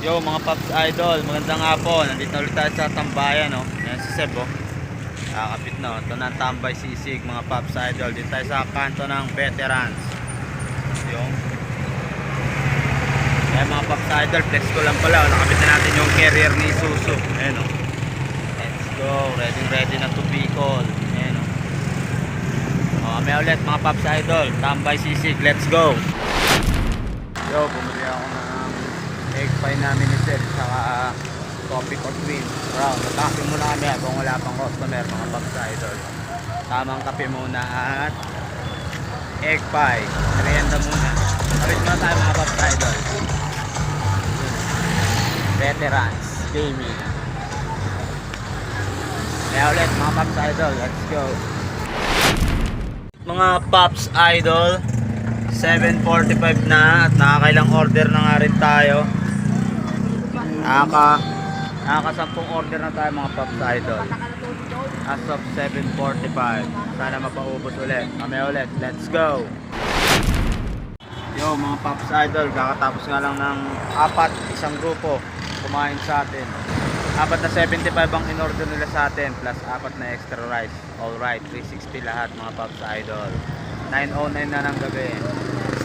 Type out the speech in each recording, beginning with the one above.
Idol, magandang hapon. Nandito ulit tayo sa tambayan, no? Yan si Seb, oh. Kakapit na, oh. Ito na tambay sisig, mga Pops Idol. Dito tayo sa kanto ng veterans. Yung Yan mga Pops Idol, flex ko lang pala. oh. Nakabit na natin yung carrier ni Susu. Ayan, oh. Let's go. Ready, ready na to Bicol. Ayan, oh. Oh, may ulit mga Pops Idol. Tambay sisig, let's go. Yo, bumili egg pie namin ni Seth saka coffee or cream. Brown. Natake muna kami kung wala pang customer, mga Pops Idol. Tamang kape muna at egg pie. Merienda muna. Kapit muna tayo mga Pops Idol. Veterans Gaming. Kaya ulit mga Pops Idol, let's go. Mga Pops Idol, 7.45 na at nakakailang order na nga rin tayo. Nakaka, nakakasampung order na tayo mga Pops Idol. As of 7.45. Sana mapaubos ulit. Kami ulit. Let's go! Yo mga Pops Idol, kakatapos nga lang ng apat, isang grupo kumain sa atin. Apat na 75 ang in-order nila sa atin plus apat na extra rice. Alright, 360 lahat mga Pops Idol. 9.09 na ng gabi.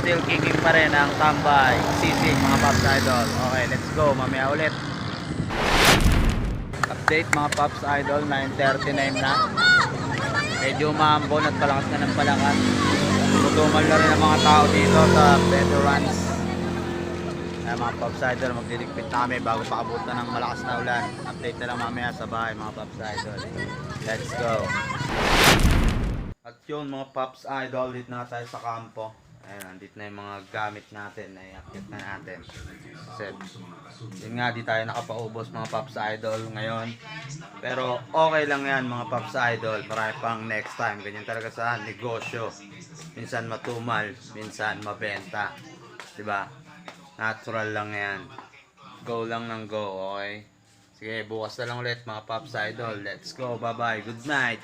Still kicking pa rin ang tambay. Sisig mga Pops Idol. Okay, let's go. Mamaya ulit. Update mga Pops Idol. 9.39 na. Medyo maambon at palakas na ng palakas. Tumutumal na rin ang mga tao dito sa veterans. Ay, mga Pops Idol, magdiligpit na kami bago pakabutan ng malakas na ulan. Update na lang mamaya sa bahay mga Pops Idol. Let's go. At yun mga Pops Idol, dito na tayo sa kampo. Ayun, nandito na yung mga gamit natin na i-update na natin. Set. Yun nga, di tayo nakapaubos mga Pops Idol ngayon. Pero okay lang yan mga Pops Idol. Marami pang next time. Ganyan talaga sa negosyo. Minsan matumal, minsan mabenta. ba? Natural lang yan. Go lang ng go, okay? Sige, bukas na lang ulit mga Pops Idol. Let's go, bye-bye. Good night.